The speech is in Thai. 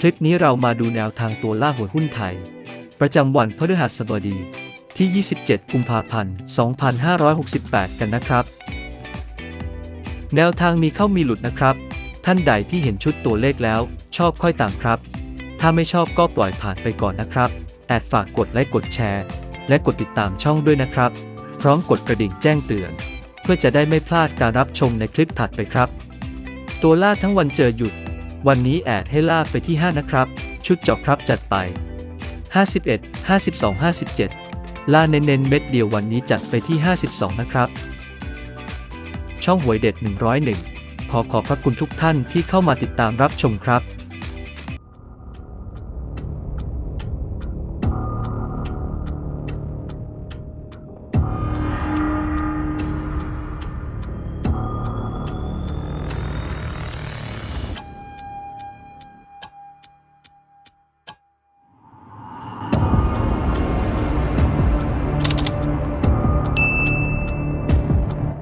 คลิปนี้เรามาดูแนวทางตัวล่าหัวหุ้นไทย ประจำวันพฤหัสบดีที่ 27 กุมภาพันธ์ 2568 กันนะครับ แนวทางมีเข้ามีหลุดนะครับ ท่านใดที่เห็นชุดตัวเลขแล้ว ชอบค่อยตามครับ ถ้าไม่ชอบก็ปล่อยผ่านไปก่อนนะครับแอดฝากกดไลค์กดแชร์ และกดติดตามช่องด้วยนะครับ พร้อมกดกระดิ่งแจ้งเตือน เพื่อจะได้ไม่พลาดการรับชมในคลิปถัดไปครับ ตัวล่าทั้งวันเจอหยุด วันนี้แอดให้ล่าไปที่ 5 นะครับ ชุดเจาะครับจัดไป 51 52 57 ล่าเน้นๆเม็ดเดียววันนี้จัดไปที่ 52 นะครับ ช่องหวยเด็ด 101 ขอขอบพระคุณทุกท่านที่เข้ามาติดตามรับชมครับ